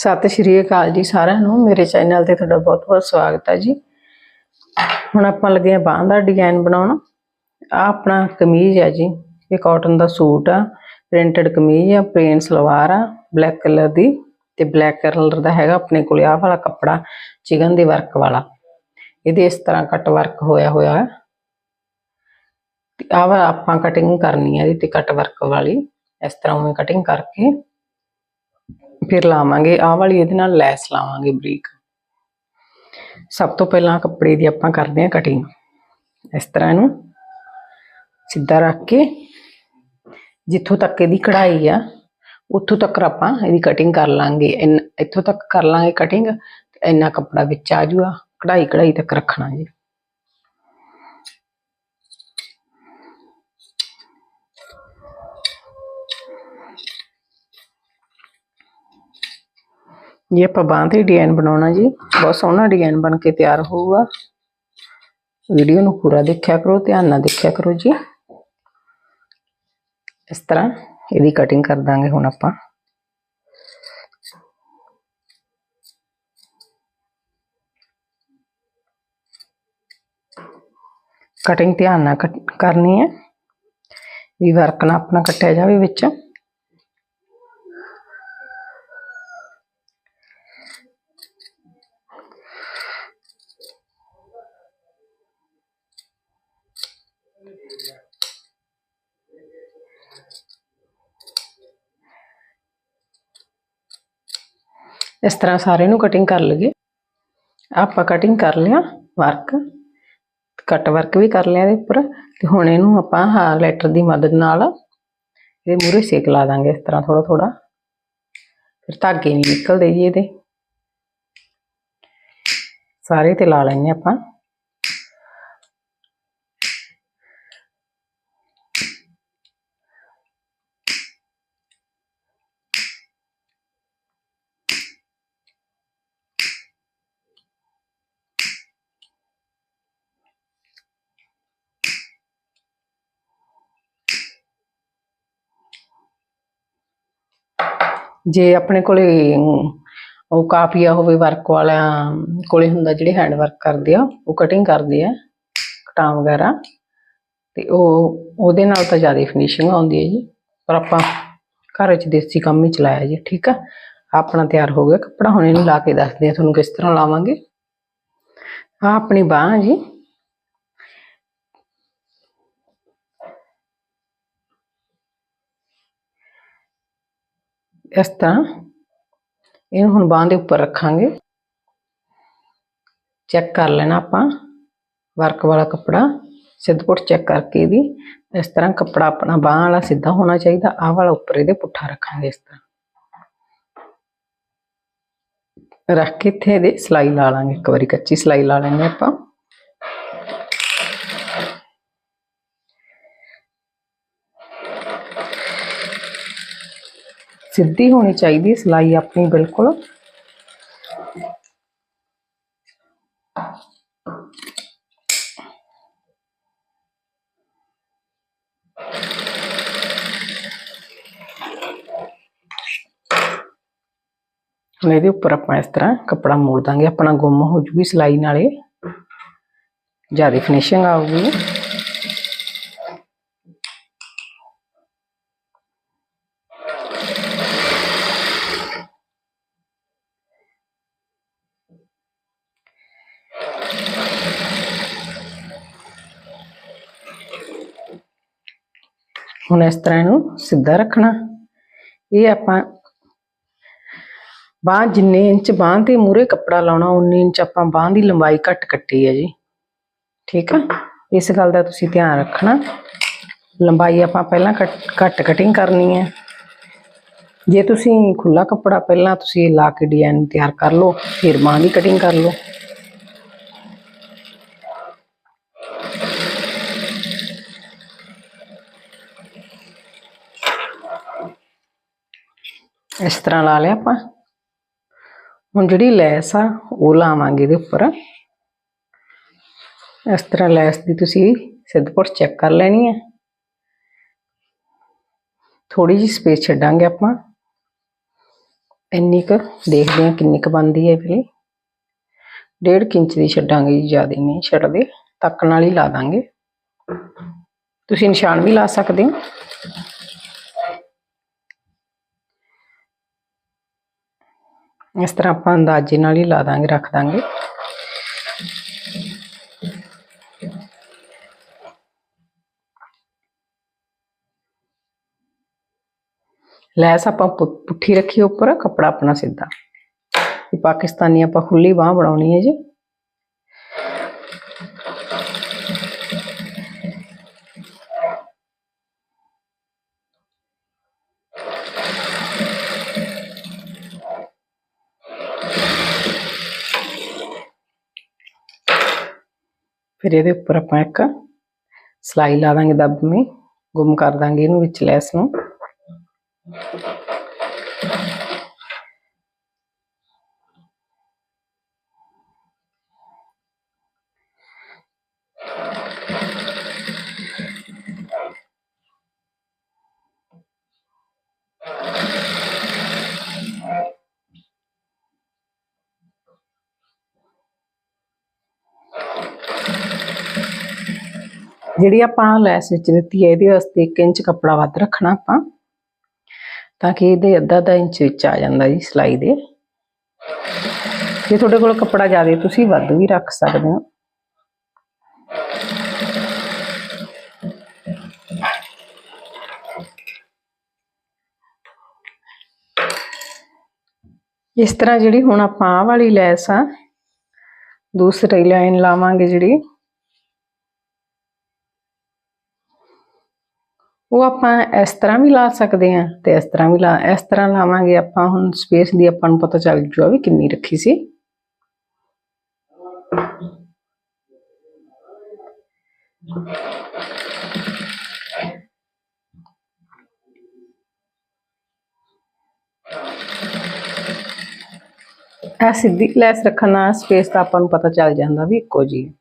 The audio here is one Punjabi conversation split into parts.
ਸਤਿ ਸ਼੍ਰੀ ਅਕਾਲ ਜੀ ਸਾਰਿਆਂ ਨੂੰ। ਮੇਰੇ ਚੈਨਲ ਤੇ ਤੁਹਾਡਾ ਬਹੁਤ-ਬਹੁਤ ਸਵਾਗਤ ਹੈ ਜੀ। ਹੁਣ ਆਪਾਂ ਲੱਗੇ ਆ ਬਾਂਹ ਦਾ ਡਿਜ਼ਾਈਨ ਬਣਾਉਣ। ਆ ਆਪਣਾ ਕਮੀਜ਼ ਹੈ ਜੀ। ਇਹ ਕਾਟਨ ਦਾ ਸੂਟ ਆ। ਪ੍ਰਿੰਟਡ ਕਮੀਜ਼ ਆ ਪਲੇਨ ਸਲਵਾਰ ਆ ਬਲੈਕ ਕਲਰ ਦੀ ਤੇ ਬਲੈਕ ਕਲਰ ਦਾ ਹੈਗਾ ਆਪਣੇ ਕੋਲ ਆਹ ਵਾਲਾ ਕੱਪੜਾ, ਚਿਕਨ ਦੇ ਵਰਕ ਵਾਲਾ। ਇਹਦੇ ਇਸ ਤਰ੍ਹਾਂ ਕੱਟ ਵਰਕ ਹੋਇਆ ਹੋਇਆ ਹੈ। ਆਹ ਆਪਾਂ ਕਟਿੰਗ ਕਰਨੀ ਹੈ ਇਹਦੀ ਤੇ ਕੱਟ ਵਰਕ ਵਾਲੀ। ਇਸ ਤਰ੍ਹਾਂ ਉਵੇਂ ਕਟਿੰਗ ਕਰਕੇ ਫਿਰ ਲਾਵਾਂਗੇ, ਆਹ ਵਾਲੀ ਇਹਦੇ ਨਾਲ ਲੈਸ ਲਾਵਾਂਗੇ ਬਰੀਕ। ਸਭ ਤੋਂ ਪਹਿਲਾਂ ਕੱਪੜੇ ਦੀ ਆਪਾਂ ਕਰਦੇ ਹਾਂ ਕਟਿੰਗ ਇਸ ਤਰ੍ਹਾਂ ਇਹਨੂੰ ਸਿੱਧਾ ਰੱਖ ਕੇ, ਜਿੱਥੋਂ ਤੱਕ ਇਹਦੀ ਕਢਾਈ ਆ, ਉੱਥੋਂ ਤੱਕ ਆਪਾਂ ਇਹਦੀ ਕਟਿੰਗ ਕਰ ਲਾਂਗੇ। ਇੰਨ- ਇੱਥੋਂ ਤੱਕ ਕਰ ਲਾਂਗੇ ਕਟਿੰਗ ਇੰਨਾ ਕੱਪੜਾ ਵਿੱਚ ਆ ਜੂਗਾ। ਕਢਾਈ ਕਢਾਈ ਤੱਕ ਰੱਖਣਾ ਜੀ। ਇਹ ਆਪਾਂ ਬਾਂਹ ਤੇ ਡਿਜ਼ਾਈਨ ਬਣਾਉਣਾ ਜੀ। ਬਹੁਤ ਸੋਹਣਾ ਡਿਜ਼ਾਈਨ ਬਣ ਕੇ ਤਿਆਰ ਹੋਊਗਾ। ਵੀਡੀਓ ਨੂੰ ਪੂਰਾ ਦੇਖਿਆ ਕਰੋ, ਧਿਆਨ ਨਾਲ ਦੇਖਿਆ ਕਰੋ ਜੀ। ਇਸ ਤਰ੍ਹਾਂ ਇਹਦੀ ਕਟਿੰਗ ਕਰ ਦਾਂਗੇ ਹੁਣ ਆਪਾਂ। ਕਟਿੰਗ ਧਿਆਨ ਨਾਲ ਕੱਟ- ਕਰਨੀ ਹੈ। ਵੀ ਵਰਕ ਨਾ ਆਪਣਾ ਕੱਟਿਆ ਜਾਵੇ ਵਿੱਚ। ਇਸ ਤਰ੍ਹਾਂ ਸਾਰੇ ਨੂੰ ਕਟਿੰਗ ਕਰ ਲਈਏ। ਆਪਾਂ ਕਟਿੰਗ ਕਰ ਲਿਆ ਵਰਕ ਕੱਟ ਵਰਕ ਵੀ ਕਰ ਲਿਆ ਇਹਦੇ ਉੱਪਰ ਤੇ ਹੁਣ ਇਹਨੂੰ ਆਪਾਂ ਹਾਂ ਲੈਟਰ ਦੀ ਮਦਦ ਨਾਲ ਇਹਦੇ ਮੂਹਰੇ ਸੇਕ ਲਾ ਦਾਂਗੇ ਇਸ ਤਰ੍ਹਾਂ ਥੋੜਾ ਥੋੜਾ ਫਿਰ ਧਾਗੇ ਨਹੀਂ ਨਿਕਲਦੇ ਜੀ ਇਹਦੇ। ਸਾਰੇ ਤੇ ਲਾ ਲੈਣੇ ਆਪਾਂ। ਜੇ ਆਪਣੇ ਕੋਲੇ ਉਹ ਕਾਪੀਆ ਹੋਵੇ ਵਰਕ ਵਾਲਿਆਂ ਕੋਲੇ ਹੁੰਦਾ ਜਿਹੜੇ ਹੈਂਡ ਵਰਕ ਕਰਦੇ ਆ, ਉਹ ਕਟਿੰਗ ਕਰਦੇ ਆ, ਕਟਾਂ ਵਗੈਰਾ, ਤੇ ਉਹ, ਉਹਦੇ ਨਾਲ ਤਾਂ ਜ਼ਿਆਦਾ ਫਿਨਿਸ਼ਿੰਗ ਆਉਂਦੀ ਹੈ ਜੀ। ਪਰ ਆਪਾਂ ਘਰ ਵਿੱਚ ਦੇਸੀ ਕੰਮ ਹੀ ਚਲਾਇਆ ਜੀ, ਠੀਕ ਆ? ਆਪਣਾ ਤਿਆਰ ਹੋ ਗਿਆ, ਕੱਪੜਾ ਹੁਣ ਇਹਨੂੰ ਲਾ ਕੇ ਦੱਸਦੇ ਆ, ਤੁਹਾਨੂੰ ਕਿਸ ਤਰ੍ਹਾਂ ਲਾਵਾਂਗੇ। ਆ ਆਪਣੀ ਬਾਹ ਜੀ। ਇਸ ਤਰ੍ਹਾਂ ਇਹਨੂੰ ਹੁਣ ਬਾਂਹ ਦੇ ਉੱਪਰ ਰੱਖਾਂਗੇ। ਚੈੱਕ ਕਰ ਲੈਣਾ ਆਪਾਂ, ਵਰਕ ਵਾਲਾ ਕੱਪੜਾ ਸਿੱਧਪੁੱਟ ਚੈੱਕ ਕਰਕੇ ਇਹਦੀ ਇਸ ਤਰ੍ਹਾਂ ਕੱਪੜਾ ਆਪਣਾ ਬਾਂਹ ਵਾਲਾ ਸਿੱਧਾ ਹੋਣਾ ਚਾਹੀਦਾ, ਆਹ ਵਾਲਾ ਉੱਪਰ ਇਹਦੇ ਪੁੱਠਾ ਰੱਖਾਂਗੇ ਇਸ ਤਰ੍ਹਾਂ। ਰੱਖ ਕੇ ਇੱਥੇ ਇਹਦੇ ਸਲਾਈ ਲਾ ਲਾਂਗੇ, ਇੱਕ ਵਾਰੀ ਕੱਚੀ ਸਲਾਈ ਲਾ ਲੈਂਦੇ ਆਪਾਂ। ਸਿੱਧੀ ਹੋਣੀ ਚਾਹੀਦੀ ਹੈ ਸਲਾਈ ਆਪਣੀ ਬਿਲਕੁਲ। ਹੁਣ ਇਹਦੇ ਉੱਪਰ ਆਪਾਂ ਇਸ ਤਰ੍ਹਾਂ ਕੱਪੜਾ ਮੋੜ ਦਾਂਗੇ, ਆਪਣਾ ਗੁੰਮ ਹੋ ਜੂਗੀ ਸਲਾਈ ਨਾਲੇ। ਜ਼ਿਆਦਾ ਫਿਨਿਸ਼ਿੰਗ ਆਊਗੀ। ਹੁਣ ਇਸ ਤਰ੍ਹਾਂ ਇਹਨੂੰ ਸਿੱਧਾ ਰੱਖਣਾ। ਇਹ ਆਪਾਂ ਬਾਂਹ ਜਿੰਨੇ ਇੰਚ, ਬਾਂਹ ਤੇ ਮੂਰੇ ਕੱਪੜਾ ਲਾਉਣਾ, ਉਨੇ ਇੰਚ ਆਪਾਂ ਬਾਂਹ ਦੀ ਲੰਬਾਈ ਘੱਟ ਕੱਟੀ ਹੈ ਜੀ। ਠੀਕ ਆ? ਇਸ ਗੱਲ ਦਾ ਤੁਸੀਂ ਧਿਆਨ ਰੱਖਣਾ। ਲੰਬਾਈ ਆਪਾਂ ਪਹਿਲਾਂ ਕੱਟ- ਘੱਟ ਕਟਿੰਗ ਕਰਨੀ ਹੈ। ਜੇ ਤੁਸੀਂ ਖੁੱਲਾ ਕੱਪੜਾ ਪਹਿਲਾਂ ਤੁਸੀਂ ਲਾ ਕੇ ਡਿਜ਼ਾਈਨ ਤਿਆਰ ਕਰ ਲਓ, ਫਿਰ ਬਾਂਹ ਦੀ ਕਟਿੰਗ ਕਰ ਲਓ। ਇਸ ਤਰ੍ਹਾਂ ਲਾ ਲਿਆ ਆਪਾਂ। ਹੁਣ ਜਿਹੜੀ ਲੈਸ ਆ, ਉਹ ਲਾਵਾਂਗੇ ਇਹਦੇ ਉੱਪਰ। ਇਸ ਤਰ੍ਹਾਂ ਲੈਸ ਦੀ ਤੁਸੀਂ ਸਿੱਧਪੁਰ ਚੈੱਕ ਕਰ ਲੈਣੀ ਹੈ ਥੋੜੀ ਜਿਹੀ ਸਪੇਸ ਛੱਡਾਂਗੇ ਆਪਾਂ। ਇੰਨੀ ਕੁ ਦੇਖਦੇ ਹਾਂ ਕਿੰਨੀ ਕੁ ਬਣਦੀ ਹੈ ਇਹ ਡੇਢ ਕੁ ਇੰਚ ਦੀ ਛੱਡਾਂਗੇ ਜੀ, ਜ਼ਿਆਦਾ ਨਹੀਂ ਛੱਡਦੇ। ਤੱਕ ਨਾਲ ਹੀ ਲਾ ਦਾਂਗੇ। ਤੁਸੀਂ ਨਿਸ਼ਾਨ ਵੀ ਲਾ ਸਕਦੇ ਹੋ। ਇਸ ਤਰ੍ਹਾਂ ਆਪਾਂ ਅੰਦਾਜ਼ੇ ਨਾਲ ਹੀ ਲਾ ਦਾਂਗੇ, ਰੱਖ ਦਾਂਗੇ। ਲੈਸ ਆਪਾਂ ਪੁ- ਪੁੱਠੀ ਰੱਖੀ ਉੱਪਰ, ਕੱਪੜਾ ਆਪਣਾ ਸਿੱਧਾ। ਇਹ ਪਾਕਿਸਤਾਨੀ ਆਪਾਂ ਖੁੱਲੀ ਬਾਹ ਬਣਾਉਣੀ ਹੈ ਜੀ। ਫਿਰ ਇਹਦੇ ਉੱਪਰ ਆਪਾਂ ਇੱਕ ਸਲਾਈ ਲਾ ਦਾਂਗੇ ਦਬਮੀ ਗੁੰਮ ਕਰ ਦਾਂਗੇ ਇਹਨੂੰ ਵਿੱਚ ਲੈਸ ਨੂੰ। ਜਿਹੜੀ ਆਪਾਂ ਲੈਸ ਵਿੱਚ ਦਿੱਤੀ ਹੈ, ਇਹਦੇ ਵਾਸਤੇ 1 ਇੰਚ ਕੱਪੜਾ ਵੱਧ ਰੱਖਣਾ ਆਪਾਂ, ਤਾਂ ਕਿ ਇਹਦੇ ਅੱਧਾ ਅੱਧਾ ਇੰਚ ਵਿੱਚ ਆ ਜਾਂਦਾ ਜੀ ਸਿਲਾਈ ਦੇ। ਜੇ ਤੁਹਾਡੇ ਕੋਲ ਕੱਪੜਾ ਜ਼ਿਆਦਾ ਤੁਸੀਂ ਵੱਧ ਵੀ ਰੱਖ ਸਕਦੇ ਹੋ। ਇਸ ਤਰ੍ਹਾਂ ਜਿਹੜੀ ਹੁਣ ਆਪਾਂ ਆਹ ਵਾਲੀ ਲੈਸ ਆ, ਦੂਸਰੀ ਲਾਈਨ ਲਾਵਾਂਗੇ ਜਿਹੜੀ ਉਹ ਆਪਾਂ ਇਸ ਤਰ੍ਹਾਂ ਵੀ ਲਾ ਸਕਦੇ ਹਾਂ ਤੇ ਇਸ ਤਰ੍ਹਾਂ ਵੀ ਲਾ, ਇਸ ਤਰ੍ਹਾਂ ਲਾਵਾਂਗੇ ਆਪਾਂ ਹੁਣ ਸਪੇਸ ਦੀ ਆਪਾਂ ਨੂੰ ਪਤਾ ਚੱਲ ਜੂਗਾ ਵੀ ਕਿੰਨੀ ਰੱਖੀ ਸੀ। ਆ ਸਿੱਧੀ ਲੈਸ ਰੱਖਣ ਨਾਲ ਸਪੇਸ ਦਾ ਆਪਾਂ ਨੂੰ ਪਤਾ ਚੱਲ ਜਾਂਦਾ ਵੀ ਇੱਕੋ ਜੀ ਹੈ।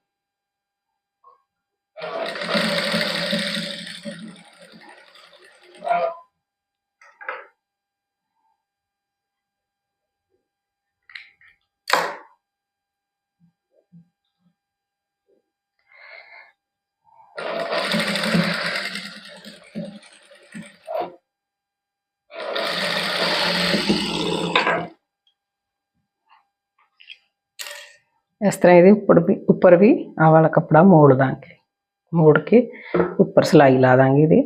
ਇਸ ਤਰ੍ਹਾਂ ਇਹਦੇ ਉੱਪਰ ਵੀ ਉੱਪਰ ਵੀ ਆਹ ਵਾਲਾ ਕੱਪੜਾ ਮੋੜ ਦਾਂਗੇ ਮੋੜ ਕੇ ਉੱਪਰ ਸਲਾਈ ਲਾ ਦਾਂਗੇ ਇਹਦੇ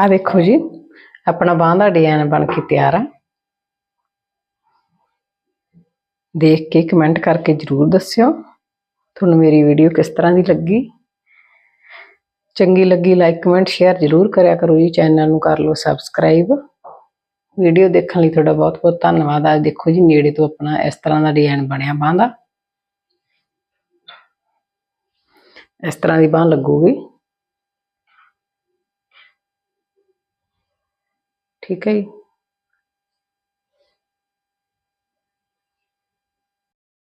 ਆ ਦੇਖੋ ਜੀ, ਆਪਣਾ ਬਾਂਹ ਦਾ ਡਿਜ਼ਾਈਨ ਬਣ ਕੇ ਤਿਆਰ ਆ। ਦੇਖ ਕੇ ਕਮੈਂਟ ਕਰਕੇ ਜਰੂਰ ਦੱਸਿਓ, ਤੁਹਾਨੂੰ ਮੇਰੀ ਵੀਡੀਓ ਕਿਸ ਤਰ੍ਹਾਂ ਦੀ ਲੱਗੀ। ਚੰਗੀ ਲੱਗੀ ਲਾਈਕ ਕਮੈਂਟ ਸ਼ੇਅਰ ਜਰੂਰ ਕਰਿਆ ਕਰੋ ਜੀ ਚੈਨਲ ਨੂੰ ਕਰ ਲਓ ਸਬਸਕ੍ਰਾਈਬ ਵੀਡੀਓ ਦੇਖਣ ਲਈ ਤੁਹਾਡਾ ਬਹੁਤ ਬਹੁਤ ਧੰਨਵਾਦ। ਆ ਦੇਖੋ ਜੀ, ਨੇੜੇ ਤੋਂ ਆਪਣਾ ਇਸ ਤਰ੍ਹਾਂ ਦਾ ਡਿਜ਼ਾਈਨ ਬਣਿਆ ਬਾਂਹ ਦਾ। ਇਸ ਤਰ੍ਹਾਂ ਦੀ ਬਾਂਹ ਲੱਗੂਗੀ। ਠੀਕ ਹੈ ਜੀ।